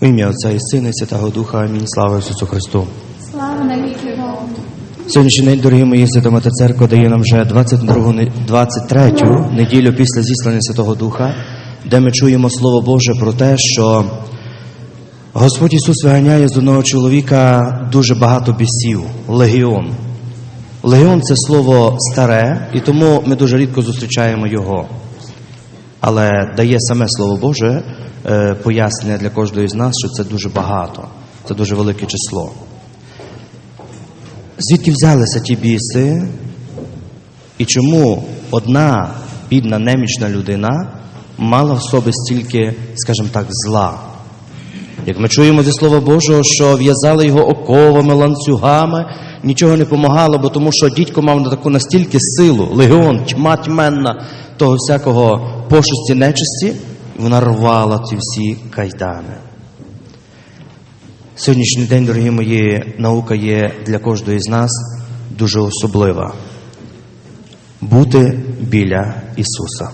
В ім'я Отця і Сина, і Святого Духа. Амінь. Слава Ісусу Христу. Слава навіки Богу. Сьогоднішній день, дорогі мої, Свята Мати Церква дає нам вже 22, не- 23 неділю після зіслання Святого Духа, де ми чуємо Слово Боже про те, що Господь Ісус виганяє з одного чоловіка дуже багато бісів, легіон. Легіон це слово старе, і тому ми дуже рідко зустрічаємо його. Але дає саме Слово Боже е, пояснення для кожної з нас, що це дуже багато, це дуже велике число. Звідки взялися ті біси? І чому одна бідна немічна людина мала в собі стільки, скажімо так, зла? Як ми чуємо зі Слова Божого, що в'язали його оковами, ланцюгами, нічого не помагало, бо тому що дідько мав на таку настільки силу, легіон, тьма тьменна того всякого пошесті нечисті, вона рвала ці всі кайдани. Сьогоднішній день, дорогі мої, наука є для кожного з нас дуже особлива. Бути біля Ісуса.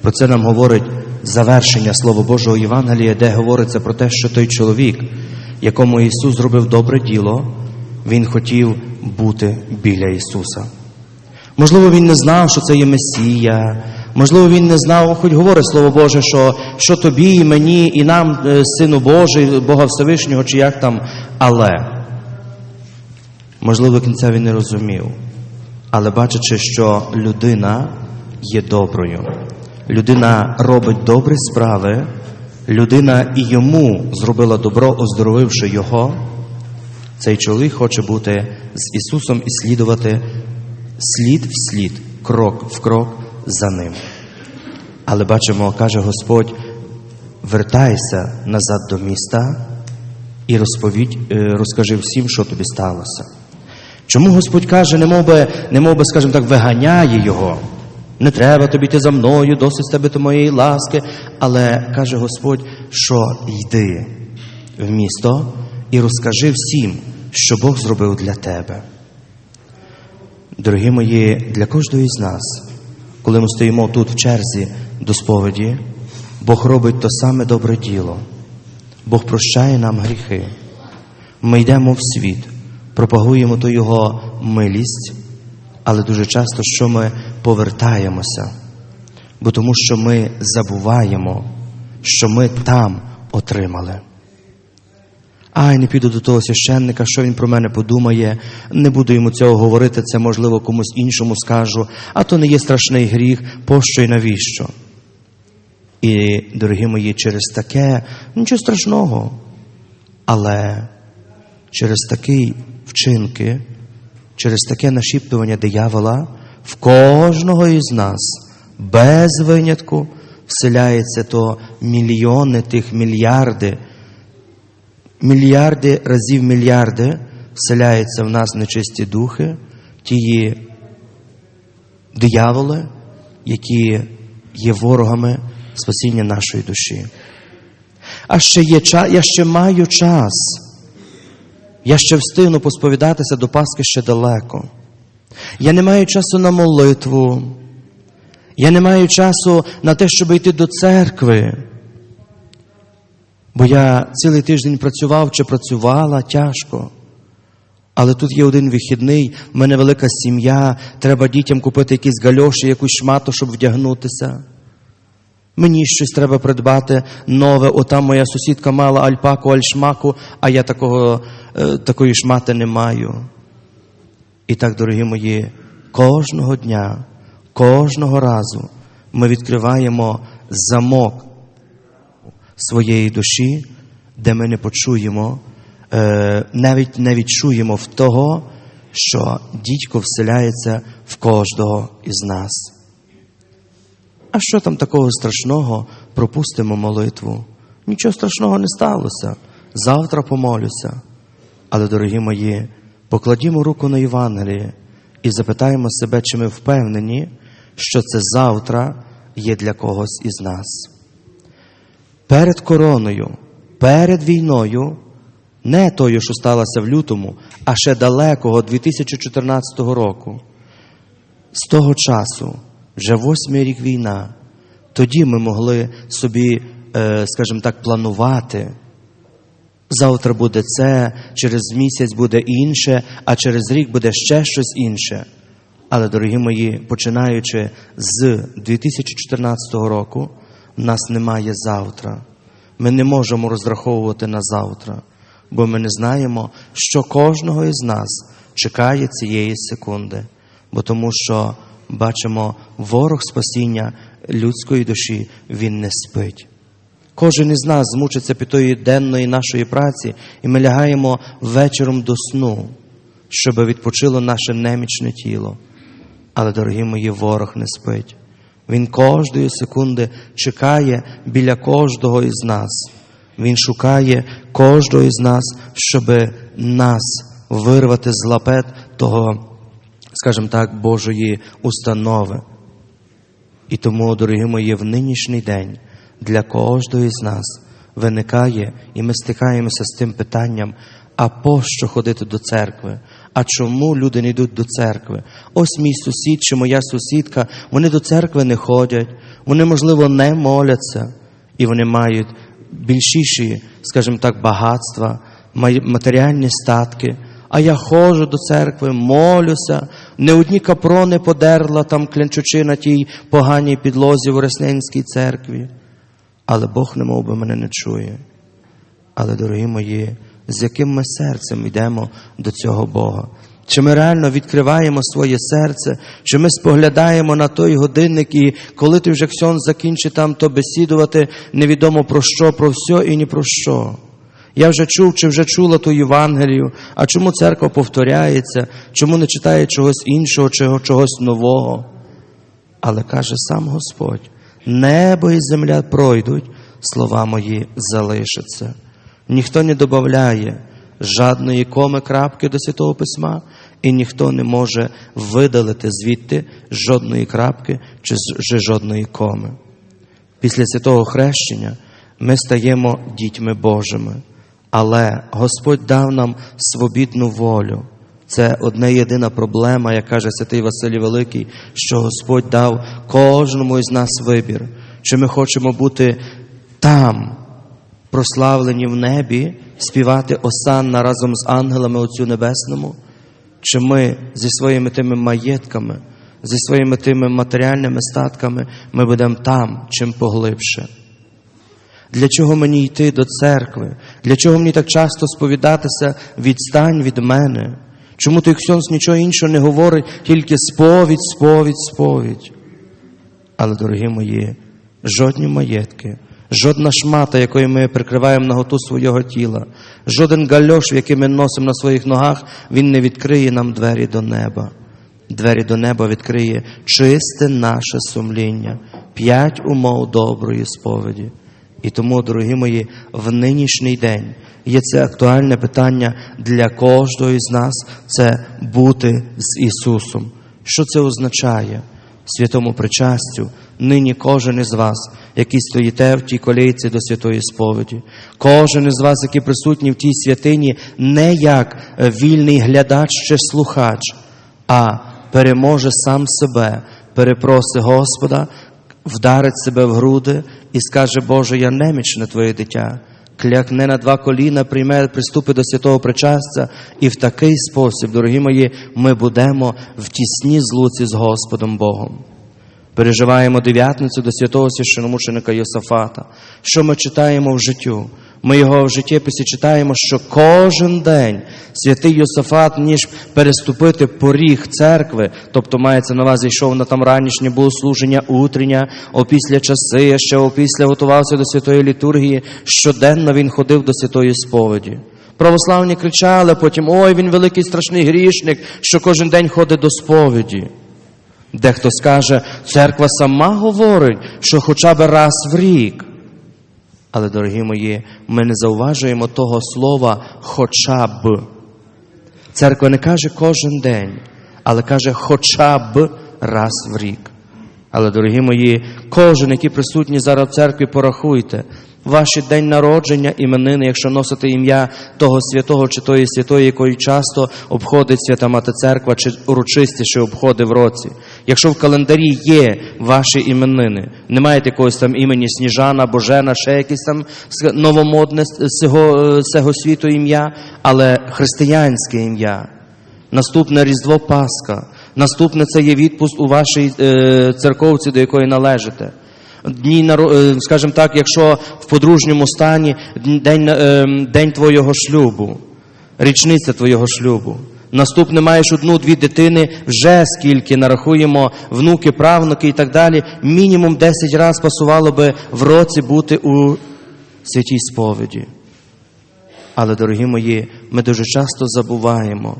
Про це нам говорить завершення Слова Божого Євангелія, де говориться про те, що той чоловік, якому Ісус зробив добре діло, він хотів бути біля Ісуса. Можливо, він не знав, що це є Месія. Можливо, він не знав, хоч говорить Слово Боже, що, що тобі, і мені, і нам, е, Сину Божий, Бога Всевишнього, чи як там, але. Можливо, кінця він не розумів. Але бачачи, що людина є доброю, людина робить добрі справи, людина і йому зробила добро, оздоровивши його, цей чоловік хоче бути з Ісусом і слідувати слід в слід, крок в крок за ним. Але бачимо, каже Господь: вертайся назад до міста і розповідь, е, розкажи всім, що тобі сталося. Чому Господь каже, не мов би, не би, скажімо так, виганяє його? Не треба тобі йти за мною, досить з тебе до моєї ласки. Але каже Господь, що йди в місто і розкажи всім, що Бог зробив для тебе. Дорогі мої, для кожного із нас, коли ми стоїмо тут в черзі до сповіді, Бог робить то саме добре діло. Бог прощає нам гріхи. Ми йдемо в світ, пропагуємо ту Його милість, але дуже часто що ми повертаємося, бо тому що ми забуваємо, що ми там отримали. Ай, не піду до того священника, що він про мене подумає, не буду йому цього говорити, це можливо комусь іншому скажу, а то не є страшний гріх, пощо і навіщо. І, дорогі мої, через таке нічого страшного. Але через такі вчинки, через таке нашіптування диявола в кожного із нас без винятку вселяється то мільйони тих мільярди мільярди разів мільярди вселяються в нас нечисті духи, ті дияволи, які є ворогами спасіння нашої душі. А ще є час, я ще маю час. Я ще встигну посповідатися до Пасхи ще далеко. Я не маю часу на молитву. Я не маю часу на те, щоб йти до церкви. Бо я цілий тиждень працював чи працювала тяжко. Але тут є один вихідний, в мене велика сім'я, треба дітям купити якісь гальоші, якусь шмату, щоб вдягнутися. Мені щось треба придбати нове. Отам моя сусідка мала альпаку, альшмаку, а я такого, е, такої шмати не маю. І так, дорогі мої, кожного дня, кожного разу ми відкриваємо замок своєї душі, де ми не почуємо, е, навіть не відчуємо в того, що дідько вселяється в кожного із нас. А що там такого страшного? Пропустимо молитву. Нічого страшного не сталося. Завтра помолюся. Але, дорогі мої, покладімо руку на Євангеліє і запитаємо себе, чи ми впевнені, що це завтра є для когось із нас. Перед короною, перед війною, не тою, що сталося в лютому, а ще далекого 2014 року. З того часу, вже восьмий рік війна, тоді ми могли собі, е, скажімо так, планувати, Завтра буде це, через місяць буде інше, а через рік буде ще щось інше. Але, дорогі мої, починаючи з 2014 року, в нас немає завтра. Ми не можемо розраховувати на завтра, бо ми не знаємо, що кожного із нас чекає цієї секунди. Бо тому що бачимо, ворог спасіння людської душі він не спить. Кожен із нас змучиться під тої денної нашої праці, і ми лягаємо вечором до сну, щоб відпочило наше немічне тіло. Але, дорогі мої, ворог не спить. Він кожної секунди чекає біля кожного із нас. Він шукає кожного із нас, щоб нас вирвати з лапет того, скажімо так, Божої установи. І тому, дорогі мої, в нинішній день для кожного з нас виникає, і ми стикаємося з тим питанням, а пощо ходити до церкви? А чому люди не йдуть до церкви? Ось мій сусід чи моя сусідка, вони до церкви не ходять, вони, можливо, не моляться, і вони мають більшіші, скажімо так, багатства, матеріальні статки. А я ходжу до церкви, молюся, не одні капрони подерла там клянчучи на тій поганій підлозі в Ресненській церкві. Але Бог не мов би мене не чує. Але, дорогі мої, з яким ми серцем йдемо до цього Бога? Чи ми реально відкриваємо своє серце, чи ми споглядаємо на той годинник, і коли ти вже ксьон закінчить там то бесідувати, невідомо про що, про все і ні про що. Я вже чув, чи вже чула ту Євангелію, а чому церква повторяється, чому не читає чогось іншого, чи чогось нового? Але каже сам Господь: небо і земля пройдуть, слова мої залишаться. Ніхто не додає жадної коми крапки до Святого Письма, і ніхто не може видалити звідти жодної крапки чи жодної коми. Після святого хрещення ми стаємо дітьми Божими, але Господь дав нам свобідну волю. Це одна єдина проблема, як каже святий Василій Великий, що Господь дав кожному із нас вибір, чи ми хочемо бути там, прославлені в небі, співати осанна разом з ангелами Отцю Небесному, чи ми зі своїми тими маєтками, зі своїми тими матеріальними статками, ми будемо там, чим поглибше. Для чого мені йти до церкви? Для чого мені так часто сповідатися відстань від мене? Чому той Ксьонс нічого іншого не говорить, тільки сповідь, сповідь, сповідь? Але, дорогі мої, жодні маєтки, жодна шмата, якою ми прикриваємо наготу свого тіла, жоден гальош, який ми носимо на своїх ногах, він не відкриє нам двері до неба. Двері до неба відкриє чисте наше сумління, п'ять умов доброї сповіді. І тому, дорогі мої, в нинішній день є це актуальне питання для кожного із нас це бути з Ісусом. Що це означає? Святому причастю, нині кожен із вас, який стоїте в тій колійці до святої сповіді, кожен із вас, який присутній в тій святині, не як вільний глядач чи слухач, а переможе сам себе, перепроси Господа, вдарить себе в груди і скаже, Боже, я немічне Твоє дитя. Клякне на два коліна, прийме, приступи до святого причастя, і в такий спосіб, дорогі мої, ми будемо в тісній злуці з Господом Богом. Переживаємо дев'ятницю до святого священомученика Йосафата. Що ми читаємо в життю? Ми його в життєписі читаємо, що кожен день святий Йосафат, ніж переступити поріг церкви, тобто мається на увазі, йшов на там ранішнє богослуження, утрення, опісля часи, ще опісля готувався до святої літургії. Щоденно він ходив до святої сповіді. Православні кричали потім: ой, він великий страшний грішник, що кожен день ходить до сповіді. Дехто скаже, церква сама говорить, що хоча б раз в рік. Але, дорогі мої, ми не зауважуємо того слова хоча б. Церква не каже кожен день, але каже хоча б раз в рік. Але, дорогі мої, кожен, який присутній зараз в церкві, порахуйте, Ваші день народження, іменини, якщо носите ім'я того святого чи тої святої, якої часто обходить свята Мати Церква, чи урочистіше обходить в році. Якщо в календарі є ваші іменини, не маєте якогось там імені Сніжана, Божена, ще якесь там новомодне цього, цього світу ім'я, але християнське ім'я. Наступне Різдво Пасха. Наступне це є відпуск у вашій е, церковці, до якої належите. Дні, е, скажімо так, якщо в подружньому стані день, е, день твого шлюбу, річниця твого шлюбу. Наступне маєш одну-дві дитини, вже скільки нарахуємо внуки, правнуки і так далі. Мінімум 10 разів пасувало би в році бути у святій сповіді. Але, дорогі мої, ми дуже часто забуваємо.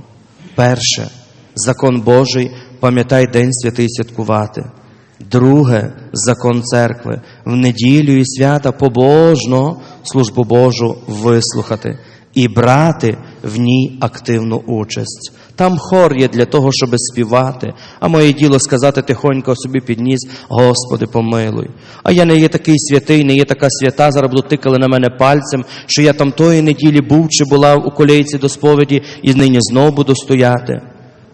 Перше, закон Божий, пам'ятай День святий святкувати. Друге, закон церкви, в неділю і свята побожно службу Божу вислухати і брати в ній активну участь. Там хор є для того, щоб співати, а моє діло сказати тихонько собі підніс, Господи, помилуй. А я не є такий святий, не є така свята, зараз будуть тикали на мене пальцем, що я там тої неділі був чи була у колейці до сповіді і нині знов буду стояти.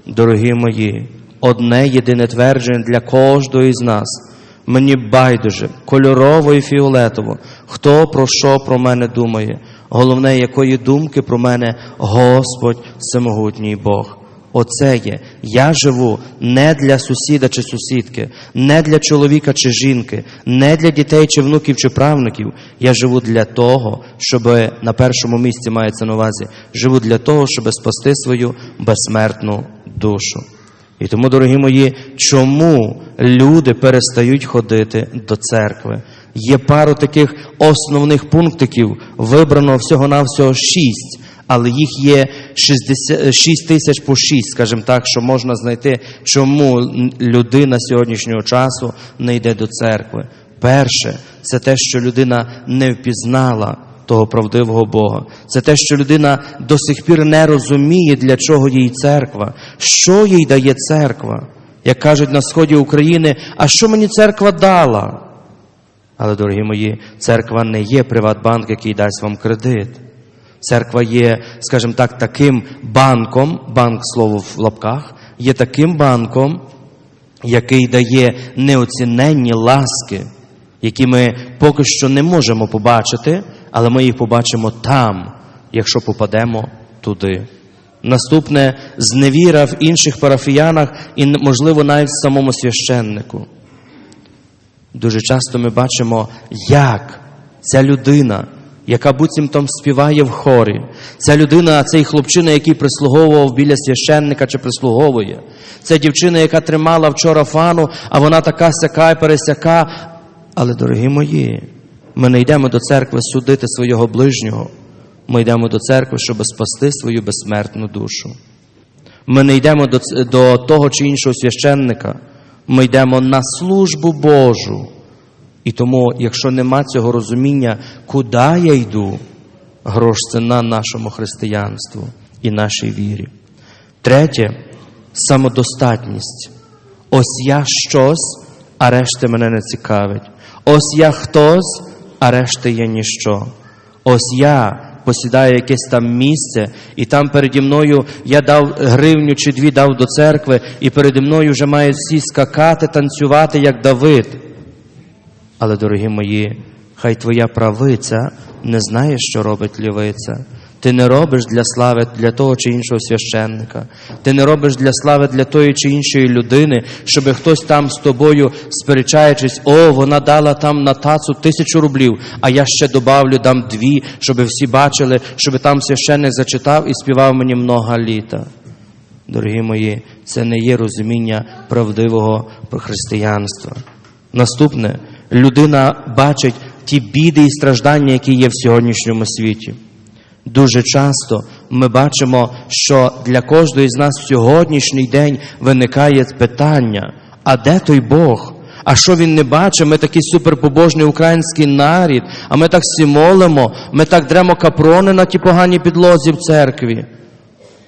Дорогі мої, одне єдине твердження для кожного із нас. Мені байдуже, кольорово і фіолетово, хто про що про мене думає. Головне, якої думки про мене Господь Всемогутній Бог. Оце є. Я живу не для сусіда чи сусідки, не для чоловіка чи жінки, не для дітей чи внуків чи правнуків. Я живу для того, щоб на першому місці мається на увазі, живу для того, щоб спасти свою безсмертну душу. І тому, дорогі мої, чому люди перестають ходити до церкви? Є пару таких основних пунктиків, вибрано всього-навсього шість, але їх є 60, 6 тисяч по 6, скажімо так, що можна знайти, чому людина сьогоднішнього часу не йде до церкви. Перше, це те, що людина не впізнала того правдивого Бога. Це те, що людина до сих пір не розуміє, для чого їй церква, що їй дає церква. Як кажуть на сході України, а що мені церква дала? Але, дорогі мої, церква не є Приватбанк, який дасть вам кредит. Церква є, скажімо так, таким банком, банк слово в лапках, є таким банком, який дає неоціненні ласки, які ми поки що не можемо побачити, але ми їх побачимо там, якщо попадемо туди. Наступне зневіра в інших парафіянах і, можливо, навіть в самому священнику. Дуже часто ми бачимо, як ця людина, яка буцімтом співає в хорі, ця людина, цей хлопчина, який прислуговував біля священника чи прислуговує, ця дівчина, яка тримала вчора фану, а вона така сяка і пересяка. Але, дорогі мої, ми не йдемо до церкви судити свого ближнього. Ми йдемо до церкви, щоб спасти свою безсмертну душу. Ми не йдемо до, до того чи іншого священника. Ми йдемо на службу Божу. І тому, якщо нема цього розуміння, куди я йду, грош це на нашому християнству і нашій вірі. Третє самодостатність. Ось я щось, а решта мене не цікавить. Ось я хтось, а решта є ніщо. Ось я посідаю якесь там місце, і там переді мною я дав гривню чи дві дав до церкви, і переді мною вже мають всі скакати, танцювати, як Давид. Але, дорогі мої, хай твоя правиця не знає, що робить лівиця. Ти не робиш для слави для того чи іншого священника. Ти не робиш для слави для тої чи іншої людини, щоб хтось там з тобою, сперечаючись, о, вона дала там на тацу тисячу рублів, а я ще добавлю, дам дві, щоб всі бачили, щоб там священник зачитав і співав мені много літа. Дорогі мої, це не є розуміння правдивого християнства. Наступне, людина бачить ті біди і страждання, які є в сьогоднішньому світі. Дуже часто ми бачимо, що для кожного з нас в сьогоднішній день виникає питання: а де той Бог? А що він не бачить? Ми такий суперпобожний український нарід, а ми так всі молимо, ми так дремо капрони на ті погані підлозі в церкві.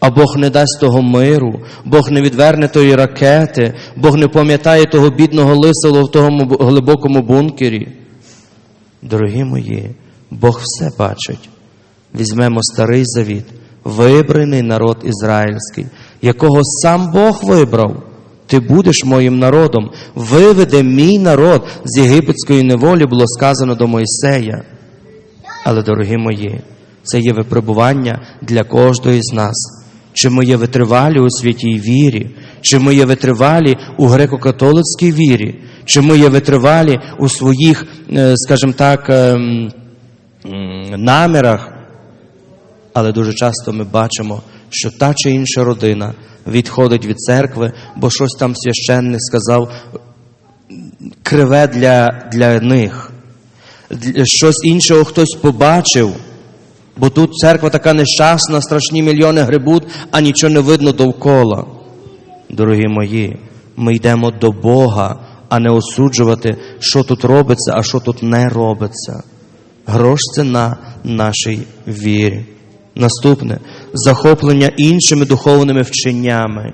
А Бог не дасть того миру, Бог не відверне тої ракети, Бог не пам'ятає того бідного лисело в тому глибокому бункері. Дорогі мої, Бог все бачить. Візьмемо старий завіт, вибраний народ ізраїльський, якого сам Бог вибрав. Ти будеш моїм народом, виведе мій народ з єгипетської неволі, було сказано до Мойсея. Але, дорогі мої, це є випробування для кожного з нас. Чи ми є витривалі у святій вірі, чи ми є витривалі у греко-католицькій вірі, чи ми є витривалі у своїх, е, скажімо так, ем, намірах. Але дуже часто ми бачимо, що та чи інша родина відходить від церкви, бо щось там священник сказав криве для, для них. Щось іншого хтось побачив, бо тут церква така нещасна, страшні мільйони грибуть, а нічого не видно довкола. Дорогі мої, ми йдемо до Бога, а не осуджувати, що тут робиться, а що тут не робиться. Грош це на нашій вірі. Наступне захоплення іншими духовними вченнями.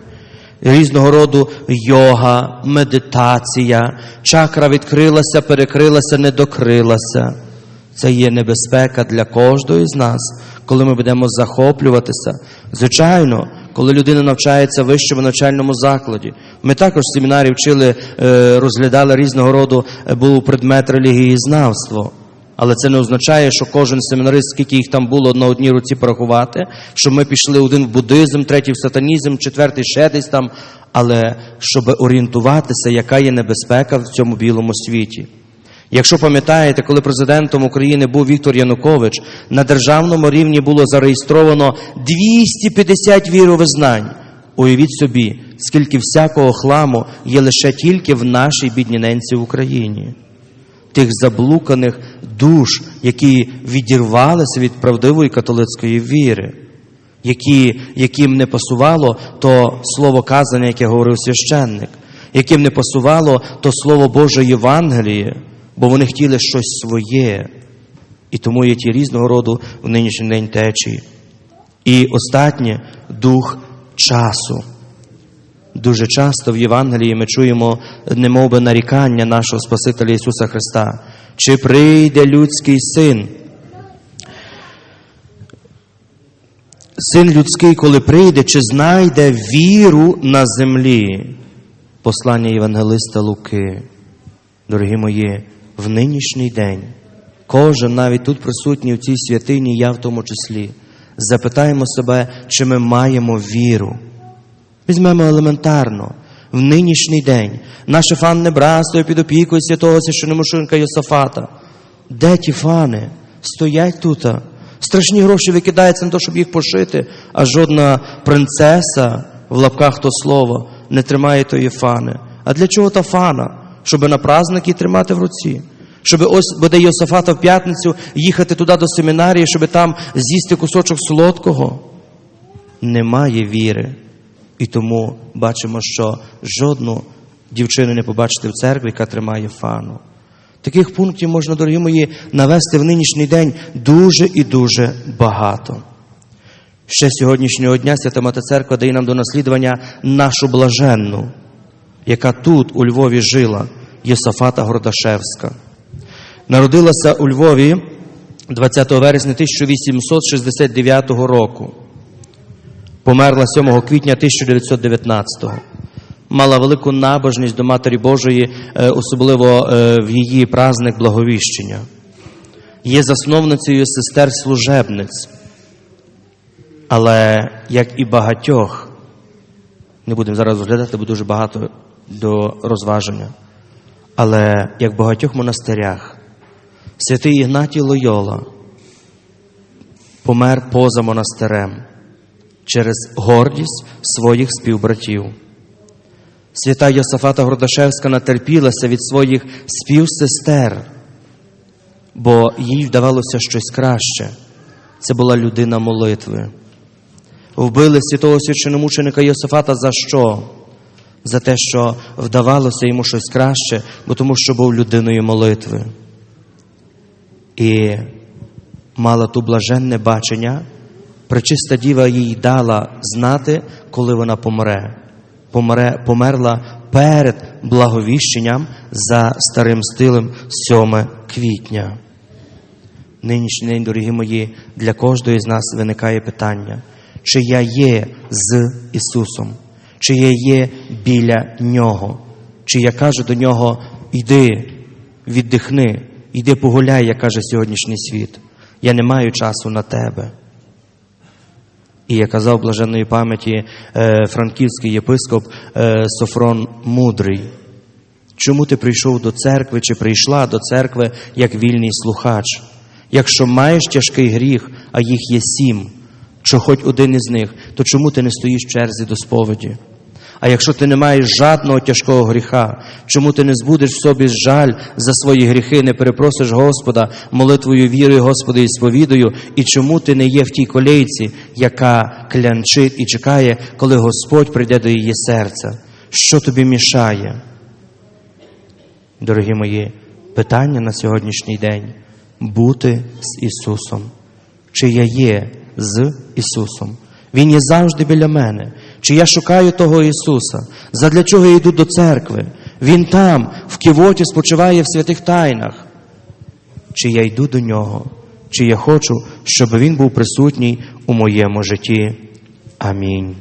Різного роду йога, медитація, чакра відкрилася, перекрилася, не докрилася. Це є небезпека для кожного з нас, коли ми будемо захоплюватися. Звичайно, коли людина навчається в вищому навчальному закладі. Ми також в семінарі вчили, е, розглядали різного роду, е, був предмет релігієзнавство. Але це не означає, що кожен семінарист, скільки їх там було на одній руці порахувати, що ми пішли один в буддизм, третій в сатанізм, четвертий ще десь там. Але щоб орієнтуватися, яка є небезпека в цьому білому світі. Якщо пам'ятаєте, коли президентом України був Віктор Янукович, на державному рівні було зареєстровано 250 віровизнань. Уявіть собі, скільки всякого хламу є лише тільки в нашій бідніненці в Україні. Тих заблуканих душ, які відірвалися від правдивої католицької віри, які, яким не пасувало то слово казання, яке говорив священник, яким не пасувало то слово Боже Євангеліє, бо вони хотіли щось своє. І тому є ті різного роду в нинішній день течії. І останнє дух часу. Дуже часто в Євангелії ми чуємо немовби нарікання нашого Спасителя Ісуса Христа. Чи прийде людський син? Син людський, коли прийде, чи знайде віру на землі? Послання Євангелиста Луки. Дорогі мої, в нинішній день, кожен навіть тут присутній в цій святині, я в тому числі, запитаємо себе, чи ми маємо віру. Візьмемо елементарно. В нинішній день наше фанне братство під опікою святого священомушенка Йосафата. Де ті фани? Стоять тут. Страшні гроші викидаються на те, щоб їх пошити, а жодна принцеса, в лапках то слово, не тримає тої фани. А для чого та фана? Щоб на праздники тримати в руці. Щоб ось буде Йосафата в п'ятницю їхати туди до семінарії, щоб там з'їсти кусочок солодкого. Немає віри. І тому бачимо, що жодну дівчину не побачите в церкві, яка тримає фану. Таких пунктів можна, дорогі мої, навести в нинішній день дуже і дуже багато. Ще сьогоднішнього дня Свята Мати Церква дає нам до наслідування нашу блаженну, яка тут, у Львові, жила, Єсафата Гордашевська. Народилася у Львові 20 вересня 1869 року померла 7 квітня 1919-го. Мала велику набожність до Матері Божої, е, особливо е, в її праздник Благовіщення. Є засновницею сестер служебниць. Але, як і багатьох, не будемо зараз розглядати, бо дуже багато до розваження. Але як в багатьох монастирях, святий Ігнатій Лойола помер поза монастирем через гордість своїх співбратів. Свята Йосафата Гордашевська натерпілася від своїх співсестер, бо їй вдавалося щось краще. Це була людина молитви. Вбили святого священомученика Йосафата за що? За те, що вдавалося йому щось краще, бо тому що був людиною молитви. І мала ту блаженне бачення, Пречиста діва їй дала знати, коли вона помре. помре. Померла перед благовіщенням за старим стилем 7 квітня. Нинішній день, дорогі мої, для кожного з нас виникає питання, чи я є з Ісусом, чи я є біля Нього, чи я кажу до Нього, йди, віддихни, йди погуляй, як каже сьогоднішній світ. Я не маю часу на тебе. І як казав блаженної пам'яті е, франківський єпископ е, Софрон Мудрий. Чому ти прийшов до церкви чи прийшла до церкви як вільний слухач? Якщо маєш тяжкий гріх, а їх є сім, що хоч один із них, то чому ти не стоїш в черзі до сповіді? А якщо ти не маєш жадного тяжкого гріха, чому ти не збудеш в собі жаль за свої гріхи, не перепросиш Господа молитвою вірою, Господи, і сповідою, і чому ти не є в тій колейці, яка клянчить і чекає, коли Господь прийде до її серця? Що тобі мішає? Дорогі мої, питання на сьогоднішній день бути з Ісусом. Чи я є з Ісусом? Він є завжди біля мене. Чи я шукаю того Ісуса? Задля чого я йду до церкви? Він там, в кивоті, спочиває в святих тайнах. Чи я йду до Нього? Чи я хочу, щоб Він був присутній у моєму житті? Амінь.